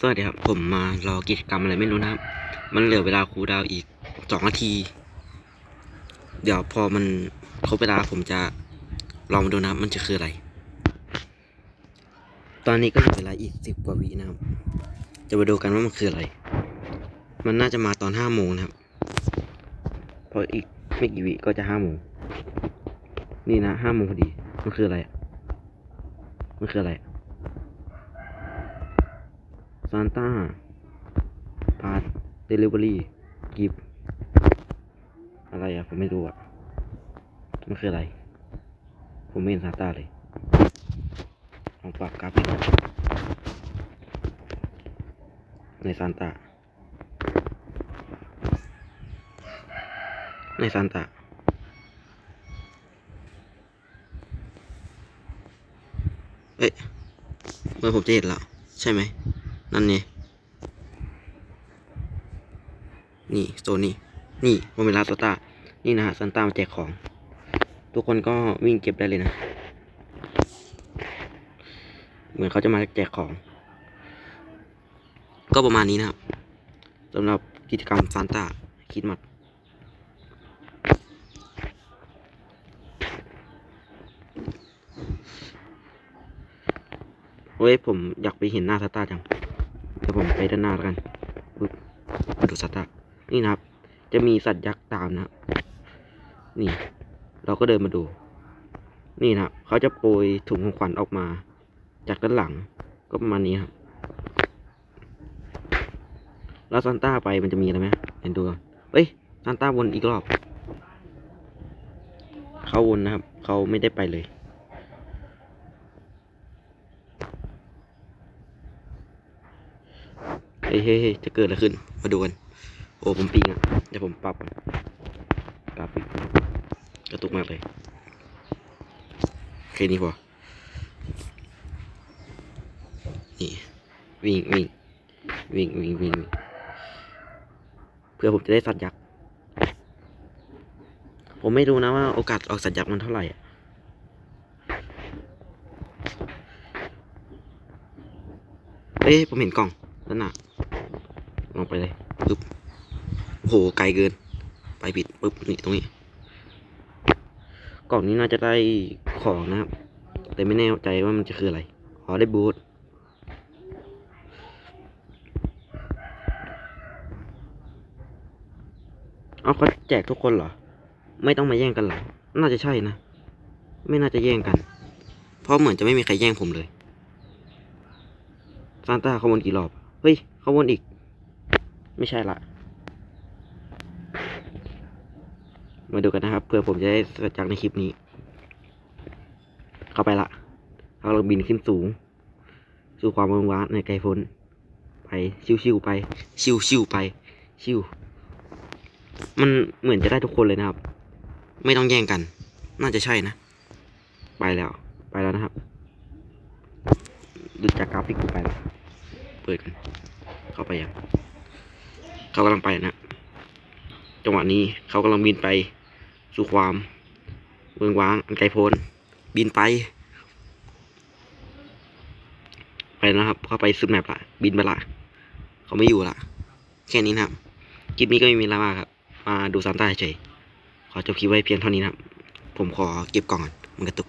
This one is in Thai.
สวัสดีครับ ผมมารอกิจกรรมอะไรไม่รู้นะครับ มันเหลือเวลาครูดาวอีกสองนาที เดี๋ยวพอมันครบเวลาผมจะลองมาดูนะมันจะคืออะไร ตอนนี้ก็เหลือเวลาอีกสิบกว่าวินะครับ จะมาดูกันว่ามันคืออะไร มันน่าจะมาตอนห้าโมงนะครับ พออีกไม่กี่วิก็จะห้าโมง นี่นะห้าโมงพอดี มันคืออะไร มันคืออะไร ซานต้าพาเดลิเวอรี่กิฟอะไรอะผมไม่รู้อะมันคืออะไร ผมไม่เห็นซานต้าเลยลองปรับกราฟิกหน่ยในซานต้าในซานต้าเอ๊ะเมื่อผมจะเห็นแล้วใช่ไหม นั่นไงนี่โซนี่นี่โมเมลาสตานี่นะฮะซันต้ามาแจกของ ทุกคนก็วิ่งเก็บได้เลยนะ เหมือนเขาจะมาแจกของ ก็ประมาณนี้นะครับสำหรับกิจกรรมซานต้าคิดมัดเฮ้ยผมอยากไปเห็นหน้าซานต้าจัง เดี๋ยวผมไปด้านหน้าแล้วกันปึ๊บมาดูสัตว์นี่นะครับ จะมีสัตว์ยักษ์ตามนะนี่ เราก็เดินมาดู นี่นะครับเขาจะโปรยถุงของขวัญออกมา จากด้านหลังก็ประมาณนี้ครับแล้วซานต้าไปมันจะมีอะไรไหมเห็นดูก่อนเฮ้ยซานต้าวนอีกรอบ เขาวนนะครับ เขาไม่ได้ไปเลย เฮ้ยเฮ้ยเฮ้ยจะเกิดอะไรขึ้น มาดูกัน โอ้ผมปิงอะ เดี๋ยวผมปรับก่อนกราฟิกกระตุกมากเลยแค่นี้พอ นี่วิ่งวิ่งวิ่งวิ่งวิ่งวิ่งเพื่อผมจะได้สัตว์ยักษ์ ผมไม่รู้นะว่าโอกาสออกสัตว์ยักษ์มันเท่าไหร่เอ้ยผมเห็นกล่องนั่นน่ะ ลงไปเลยปึ๊บโอ้โหไกลเกิน ไปผิดปึ๊บนี่ตรงนี้ กล่องนี้น่าจะได้ของนะครับ แต่ไม่แน่ใจว่ามันจะคืออะไรอ๋อได้บูทเอาเขาแจกทุกคนเหรอ ไม่ต้องมาแย่งกันเหรอ น่าจะใช่นะ ไม่น่าจะแย่งกัน เพราะเหมือนจะไม่มีใครแย่งผมเลยซานต้าเขาวนกี่รอบ เฮ้ยเขาวนอีก ไม่ใช่ละ มาดูกันนะครับเพื่อผมจะได้สัจจักในคลิปนี้ เข้าไปละเขาเราบินขึ้นสูง สู่ความวังว้าในไกลพ้น ไป ชิวๆไป ชิวๆไป ชิว มันเหมือนจะได้ทุกคนเลยนะครับ ไม่ต้องแย่งกัน น่าจะใช่นะ ไปแล้ว ไปแล้วนะครับดูจากกราฟิกกูไปแล้ว เปิดกัน เข้าไปยัง เขากำลังไปนะจังหวะนี้เขากำลังบินไปสู่ความเมืองว้างอันไกลโพ้นบินไป ไปแล้วนะครับเข้าไปสุดแมปละบินไปละเขาไม่อยู่ละแค่นี้นะครับคลิปนี้ก็ไม่มีอะไรมากครับมาดูซานต้าเฉยขอจบคลิปไว้เพียงเท่านี้นะครับผมขอเก็บกล่องก่อนมันกระตุก